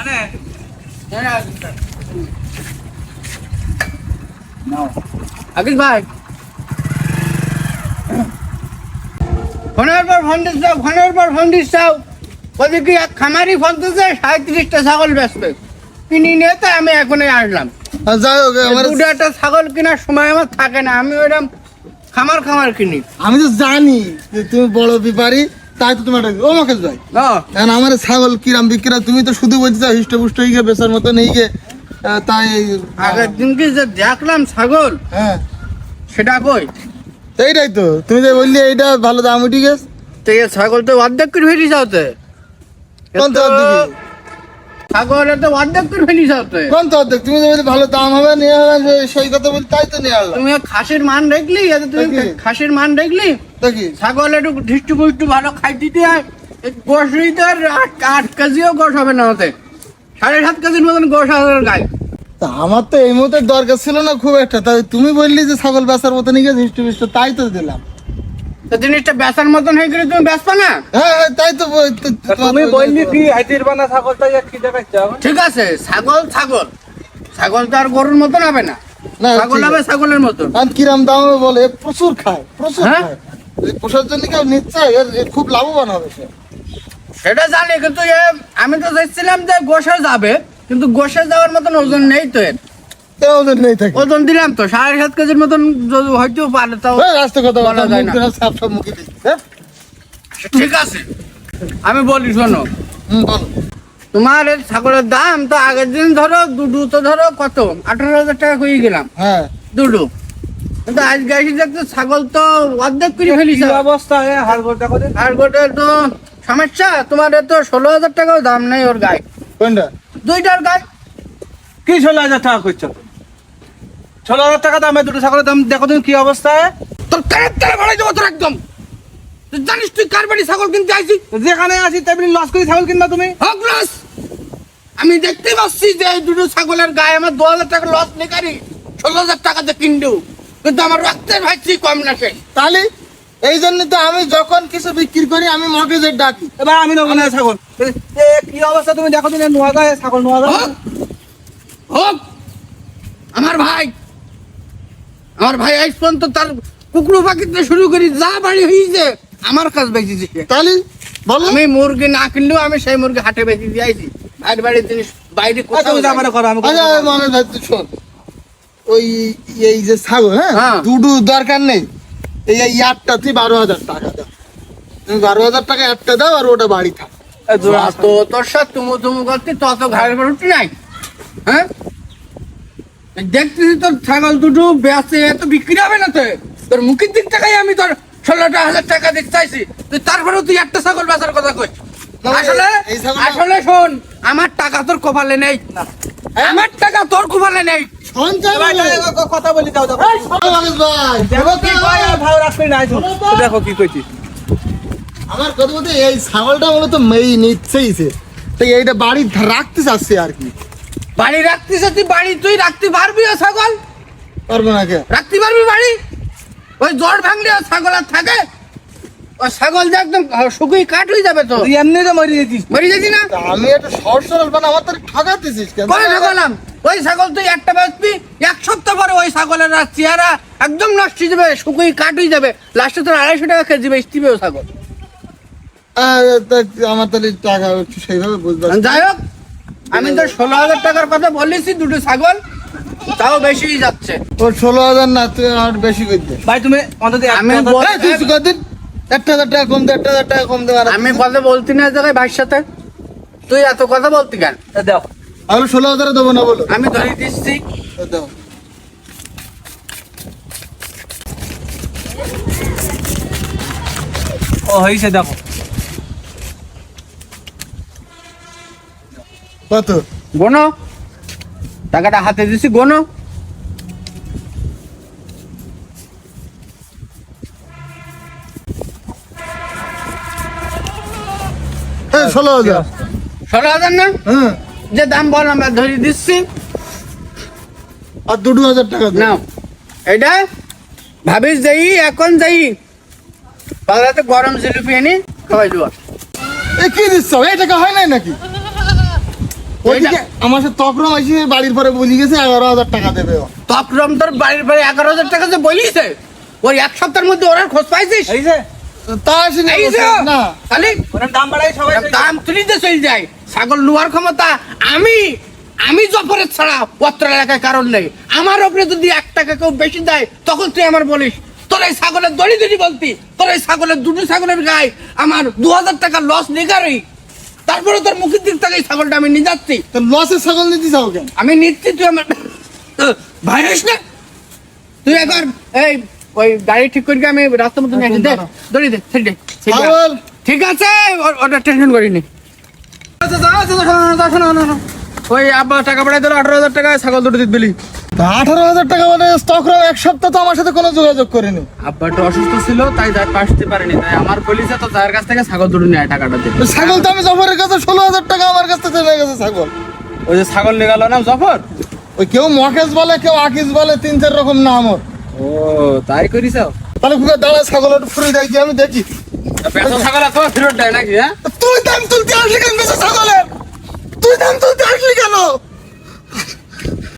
মানে ভাই। ফোনের পর ফোন দিস দাও ফোনের পর ফোন দিস দাও বলছি কি এক খামারি সাঁত্রিশটা ছাগল বেচবে। কিনি নিয়ে তো আমি এখনই আসলাম আর যাই হোক আমার দুটো একটা ছাগল কেনার সময় আমার থাকে না আমি ওইরকম খামার খামার কিনি। আমি তো জানি যে তুমি বড় ব্যাপারী তাই তো তোমার ও মাকেশ ভাই। কারণ আমার ছাগল কিরাম বিক্রা তুমি তো শুধু চাও হিষ্ট হয়ে গিয়ে বেচার মতো নেই গে। তাই আগের দিনকে যে দেখলাম ছাগল হ্যাঁ। সেটা কই? এইটাই তো তুমি যে বললি এইটা ভালো দাম উঠে গেছে। তো এই ছাগল তো অর্ধেক করে ফেলি যাওতে কোন তো অর্ধেক? ছাগল তো অর্ধেক করে ফেলি যাওতে কোন তো অর্ধেক? তুমি যে বললি ভালো দাম হবে নিয়ে হবে সেই কথা বলি তাই তো নিয়ে তুমি খাসির মান দেখলি? তুমি খাসির মান দেখলি? দেখি। ছাগল একটু ধিষ্টু পুষ্টু ভালো খাই দিতে হয় এই গোশ দিতে আর আট আট কেজিও গোশ হবে না হতে সাড়ে সাত কেজির মতন গোশ হবে গায়ে। তা আমার তো এই মুহূর্তে দরকার ছিল না খুব একটা। তাই তুমি বললি যে ছাগল বেচার মতো নিয়ে গেছে হিষ্ট ফিষ্ট তাই তো দিলাম। তো জিনিসটা বেচার মতন হয়ে গেলে তুমি বেচবা না? হ্যাঁ হ্যাঁ তাই তো তুমি বললি কি হাইতির বানা ছাগলটা কি দেখাচ্ছ ঠিক আছে ছাগল ছাগল। ছাগল তো আর গরুর মতন হবে না। না, ছাগল হবে ছাগলের মতন। আর কিরাম দাম হবে বলে প্রচুর খায় প্রচুর হ্যাঁ? খায়। পোষার জন্য কেউ নিচ্ছে খুব লাভবান হবে সে। সেটা জানি কিন্তু আমি তো চাইছিলাম যে গোসে যাবে কিন্তু গোসে যাওয়ার মতন ওজন নেই তো এর। ওদের নেই থাকে। ওজন দিলাম তো সাড়ে সাত কেজির মতন হয়তো পারে তাও রাস্তা কথা বলা যায় না। সাপ সাপ মুখে হ্যাঁ? ঠিক আছে আমি বলি শোনো। হুম তোমার এই ছাগলের দাম তো আগের দিন ধরো দুডু তো ধরো কত? আঠারো হাজার টাকা হয়ে গেলাম। হ্যাঁ। দুডু কিন্তু আজকে এসে দেখতো ছাগল তো অর্ধেক করে ফেলিছে। কি অবস্থা এ হাড় গোটা করে আর গোটে তো সমস্যা তোমার তো ষোলো হাজার টাকাও দাম নেই ওর গায়ে। কোনটা? দুইটার গায়ে। কি ষোলো হাজার টাকা করছ? ষোলো হাজার টাকা দামে দুটো ছাগলের দাম দেখো তুমি কি অবস্থা? তোর কারের তারা ভাড়াই দেবো তোর একদম। তুই জানিস তুই কার বাড়ি ছাগল কিনতে আইছি? যেখানে আছি তেমনি লস করে ছাগল কিনবা তুমি। হক লস। আমি দেখতে পাচ্ছি যে এই দুটো ছাগলের গায়ে আমার দু হাজার টাকা লস নেকারি ষোলো হাজার টাকাতে কিনলেও কিন্তু আমার রক্তের ভাইছি কম না সে। তাহলে এই জন্য তো আমি যখন কিছু বিক্রি করি আমি মগেজের ডাকি। এবার আমি নেব না ছাগল। কি অবস্থা তুমি? দেখো তুমি নোয়া গায়ে ছাগল নোয়া গায়ে। হোক আমার ভাই আমার ভাই আজ পর্যন্ত তার কুকুরু পাখিতে শুরু করি যা বাড়ি হয়েছে আমার কাজ বেঁচেছে সে। তাহলে বল। আমি মুরগি না কিনলেও আমি সেই মুরগি হাটে বেঁচে দিয়ে আইছি। বাইরে বাড়ির জিনিস বাইরে আচ্ছা, কোথাও তুমি যা মানে করো আমি আচ্ছা মনে ভাই তুই শোন। ওই এই যে ছাগল হ্যাঁ? হ্যাঁ। দুডু দরকার নেই। এই এই আটটা তুই বারো হাজার টাকা দাও। তুমি বারো হাজার টাকা একটা দাও আর ওটা বাড়ি থাক। যত তোর সাথে তুমু তুমু করতে তত ঘাড়ের উপর উঠি নাই। হ্যাঁ? দেখতেছি তোর ছাগল দুটো বেঁচে এত বিক্রি হবে না তো। তোর মুখের দিক টাকাই আমি তোর ষোলোটা হাজার টাকা দিতে চাইছি। তুই তারপরেও তুই একটা ছাগল বেচার কথা কই আসলে আসলে শোন আমার টাকা তোর কপালে নেই। আমার টাকা তোর কপালে নেই। কথা বলি তো। ভালো রাখবে না দেখো কি কইছি। আমার কথা বলতে এই ছাগলটা মূলত মেয়ে নিচ্ছেই সে। তো এইটা বাড়ি রাখতে চাচ্ছে আর কি। বাড়ি রাখতিস তুই বাড়ি তুই রাখতে পারবি ও ছাগল? পারব না কে? রাখতে পারবি বাড়ি? ওই জ্বর ভাঙলে ও ছাগল আর থাকে। ও ছাগল যে একদম শুকুই কাঠ হয়ে যাবে তো। তুই এমনি তো মরে যেতিস। মরে যাবি না? আমি একটা সহজ সরল বানা আমার তো ঠকাতেছিস কেন? ঠকালাম? ওই ছাগল তুই একটা বেচবি এক সপ্তাহ পরে ওই ছাগলের আর চেহারা একদম নষ্ট হয়ে যাবে শুকুই হয়ে যাবে। লাস্টে তোর আড়াইশো টাকা খেয়ে কেজি বেচতিবে ও ছাগল। আমার তাহলে টাকা একটু সেইভাবে বুঝতে পারছি যাই হোক আমি তো ষোলো হাজার টাকার কথা বলেছি দুটো ছাগল তাও বেশি যাচ্ছে। ও ষোলো হাজার না তুই আর বেশি করে দে। ভাই তুমি অন্তত আমি দিন। একটা হাজার টাকা কম দে একটা হাজার টাকা কম দে আমি কথা বলতি না জায়গায় ভাইয়ের সাথে? তুই এত কথা বলতি কেন? এ দাও আমি ষোলো হাজারে দেবো না বলো? আমি ধরে দিচ্ছি। দাও। ও হয়েছে দেখো। কত? গোনো। টাকাটা হাতে দিছি গোনো। ষোলো হাজার। ষোলো হাজার না? হ্যাঁ। যে দাম বল আমরা ধরে দিচ্ছি। আর দুটো হাজার টাকা নাও। এটা ভাবিস যাই এখন যাই। পাগলাতে গরম জিলিপি এনে খাওয়াই দেবো। এ কি দিচ্ছ? এই টাকা হয় নাই নাকি? ওইদিকে আমার সাথে তকরম এসে বাড়ির পরে বলি গেছে এগারো হাজার টাকা দেবে। তকরম তোর বাড়ির বাড়ি এগারো হাজার টাকা যে বলিছে ওই এক সপ্তাহের মধ্যে ওরা খোঁজ পাইছিস? ছাগল নেওয়ার ক্ষমতা আমি আমি জফরের ছাড়া পত্র এলাকায় কারণ নেই। আমার ওপরে যদি এক টাকা কেউ বেশি দেয় তখন তুই আমার বলিস তোর এই ছাগলের দড়ি দড়ি বলতি তোর এই ছাগলের দুটো ছাগলের গায়ে আমার দু হাজার টাকা লস নিগারই তারপরে তোর মুখের দিক থেকে ছাগলটা আমি নিয়ে যাচ্ছি। তো লসের ছাগল নিতে চাও কেন? আমি নিচ্ছি তুই আমার ভাই না? তুই একবার এই ওই গাড়ি ঠিক করে আমি রাস্তা মতো নিয়ে দে দড়ি দে ছেড়ে দে। ছাগল ঠিক আছে ওটা টেনশন করিনি। আচ্ছা আচ্ছা না ওই আব্বা টাকা পাঠাই দিল আঠারো হাজার টাকা ছাগল দুটো দিতে তা আঠারো হাজার টাকা মানে স্টকরম এক সপ্তাহ তো আমার সাথে কোনো যোগাযোগ করেনি। আব্বা একটু অসুস্থ ছিল তাই যাই আসতে পারেনি। তাই আমার পুলিশে তো তার কাছ থেকে ছাগল দুটো নেয় টাকাটা দিয়ে ছাগল তো আমি জফরের কাছে ষোলো হাজার টাকা আমার কাছ থেকে চলে গেছে ছাগল। ওই যে ছাগল নিয়ে গেল না জফর? ওই কেউ মকেশ বলে কেউ আকিস বলে তিন চার রকম নাম ওর। ও তাই করিস তাহলে খুব দাঁড়া ছাগল একটু ফুরিয়ে দেখি আমি দেখি। ছাগল তো ফেরত দেয় নাকি হ্যাঁ? তুই দাম তুলতে আসলি কেন ছাগলের? তুই দাম তুলতে আসলি কেন?